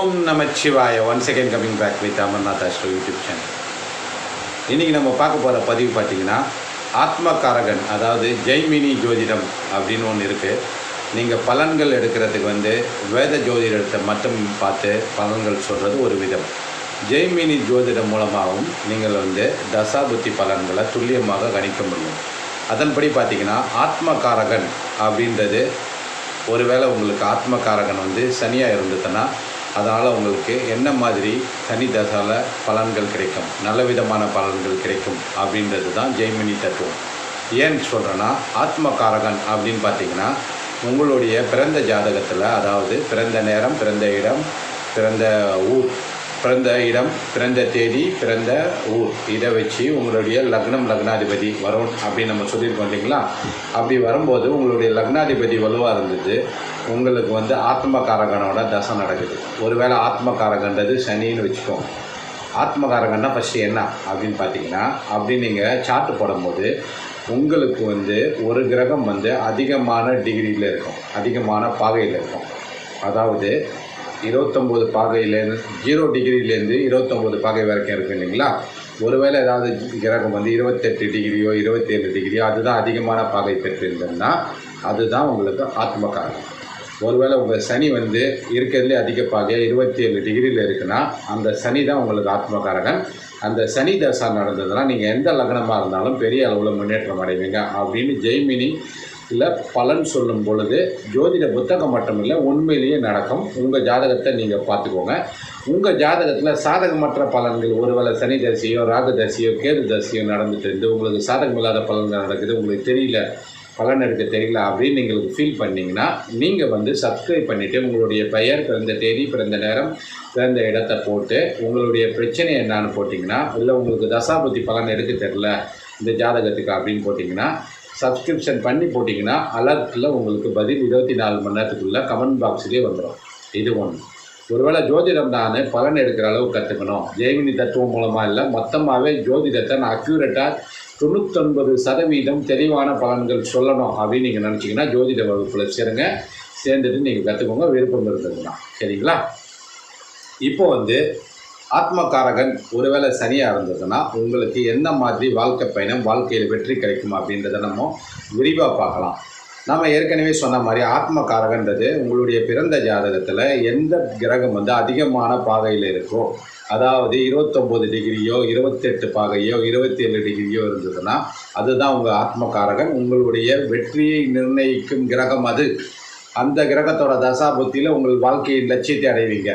Om Namachivaya. One second coming back with Amarnath astro YouTube channel இன்றைக்கி நம்ம பார்க்க போகிற பதிவு பார்த்தீங்கன்னா ஆத்மகாரகன் அதாவது ஜெய்மினி ஜோதிடம் அப்படின்னு ஒன்று இருக்குது நீங்கள் பலன்கள் எடுக்கிறதுக்கு வந்து வேத ஜோதிடத்தை மட்டும் பார்த்து பலன்கள் சொல்கிறது ஒரு விதம். ஜெய்மினி ஜோதிடம் மூலமாகவும் நீங்கள் வந்து தசாபுத்தி பலன்களை துல்லியமாக கணிக்க முடியும். அதன்படி பார்த்தீங்கன்னா ஆத்மகாரகன் அப்படின்றது ஒருவேளை உங்களுக்கு ஆத்மகாரகன் வந்து சனியாக இருந்ததுன்னா அதனால் உங்களுக்கு என்ன மாதிரி சனி தசால பலன்கள் கிடைக்கும்? நல்ல விதமான பலன்கள் கிடைக்கும் அப்படின்றது தான் ஜெய்மினி தத்துவம். ஏன் சொல்கிறேன்னா ஆத்மகாரகன் அப்படின்னு பார்த்தீங்கன்னா உங்களுடைய பிறந்த ஜாதகத்தில் அதாவது பிறந்த நேரம் பிறந்த இடம் பிறந்த ஊர் பிறந்த இடம் பிறந்த தேதி பிறந்த ஊர் இதை வச்சு உங்களுடைய லக்னம் லக்னாதிபதி வரும் அப்படின்னு நம்ம சொல்லியிருக்கோம் இல்லைங்களா? அப்படி வரும்போது உங்களுடைய லக்னாதிபதி வலுவாக இருந்தது. உங்களுக்கு வந்து ஆத்மகாரகனோட தசை நடக்குது. ஒருவேளை ஆத்மகாரகன்றது சனின்னு வச்சுக்கோங்க. ஆத்மகாரகன்னா ஃபஸ்ட்டு என்ன அப்படின்னு பார்த்தீங்கன்னா அப்படி நீங்கள் சார்ட்டு போடும்போது உங்களுக்கு வந்து ஒரு கிரகம் வந்து அதிகமான டிகிரியில் இருக்கும். அதிகமான பாகையில் இருக்கும். அதாவது இருபத்தொம்போது பாகையிலேருந்து ஜீரோ டிகிரிலேருந்து இருபத்தொம்போது பாகை வரைக்கும் இருக்குது இல்லைங்களா? ஒருவேளை ஏதாவது கிரகம் வந்து இருபத்தெட்டு டிகிரியோ இருபத்தேழு டிகிரியோ அதுதான் அதிகமான பாகை பெற்றிருந்ததுன்னா அதுதான் உங்களுக்கு ஆத்மகாரம் ஒருவேளை உங்கள் சனி வந்து இருக்கிறதுலே அதிக பாகை இருபத்தி ஏழு டிகிரியில் இருக்குன்னா அந்த சனி தான் உங்களுக்கு ஆத்மகாரகன் அந்த சனி தசா நடந்ததுன்னா நீங்கள் எந்த லக்னமாக இருந்தாலும் பெரிய அளவில் முன்னேற்றம் அடைவீங்க அப்படின்னு ஜெய்மினி இல்லை பலன் சொல்லும் பொழுது ஜோதிட புத்தகம் மட்டும் இல்லை உண்மையிலேயே நடக்கும். உங்கள் ஜாதகத்தை நீங்கள் பார்த்துக்கோங்க. உங்கள் ஜாதகத்தில் சாதகமற்ற பலன்கள் ஒருவேளை சனி தசையோ ராகு தசையோ கேது தசையோ நடந்துட்டு இருந்து உங்களுக்கு சாதகம் இல்லாத பலன்கள் நடக்குது உங்களுக்கு தெரியல பலன் எடுக்க தெரியல அப்படின்னு நீங்கள் ஃபீல் பண்ணீங்கன்னா நீங்கள் வந்து சப்ஸ்கிரைப் பண்ணிவிட்டு உங்களுடைய பெயர் பிறந்த தேதி பிறந்த நேரம் பிறந்த இடத்தை போட்டு உங்களுடைய பிரச்சனை என்னான்னு போட்டிங்கன்னா இல்லை உங்களுக்கு தசாபுத்தி பலன் எடுக்க தெரில இந்த ஜாதகத்துக்கு அப்படின்னு போட்டிங்கன்னா சப்ஸ்கிரிப்ஷன் பண்ணி போட்டிங்கன்னா அலர்ட்டில் உங்களுக்கு பதில் இருபத்தி நாலு மணி நேரத்துக்குள்ளே கமெண்ட் பாக்ஸ்லேயே வந்துடும் இது ஒன்று ஒருவேளை ஜோதிடம் நான் பலன் எடுக்கிற அளவு கற்றுக்கணும் ஜெய்மினி தத்துவம் மூலமாக இல்லை மொத்தமாகவே ஜோதிடத்தை நான் அக்யூரேட்டாக தொண்ணூத்தொன்பது சதவீதம் தெளிவான பலன்கள் சொல்லணும் அப்படின்னு நீங்கள் நினச்சிங்கன்னா ஜோதிட வகுப்பில் சேருங்க. சேர்ந்துட்டு நீங்கள் கற்றுக்கோங்க விருப்பம் இருந்ததுன்னா. சரிங்களா? இப்போ வந்து ஆத்மகாரகன் ஒருவேளை சனியாக இருந்ததுன்னா உங்களுக்கு என்ன மாதிரி வாழ்க்கை பயணம் வாழ்க்கையில் வெற்றி கிடைக்கும் அப்படின்றத நம்ம விரிவாக பார்க்கலாம். நம்ம ஏற்கனவே சொன்ன மாதிரி ஆத்மகாரகன்றது உங்களுடைய பிறந்த ஜாதகத்தில் எந்த கிரகம் வந்து அதிகமான பாகையில் இருக்கோ அதாவது இருபத்தொம்போது டிகிரியோ இருபத்தெட்டு பாகையோ இருபத்தி ஏழு டிகிரியோ இருந்ததுன்னா அதுதான் உங்கள் ஆத்மகாரகன் உங்களுடைய வெற்றியை நிர்ணயிக்கும் கிரகம் அது. அந்த கிரகத்தோட தசாபுத்தியில் உங்கள் வாழ்க்கையின் லட்சியத்தை அடைவீங்க.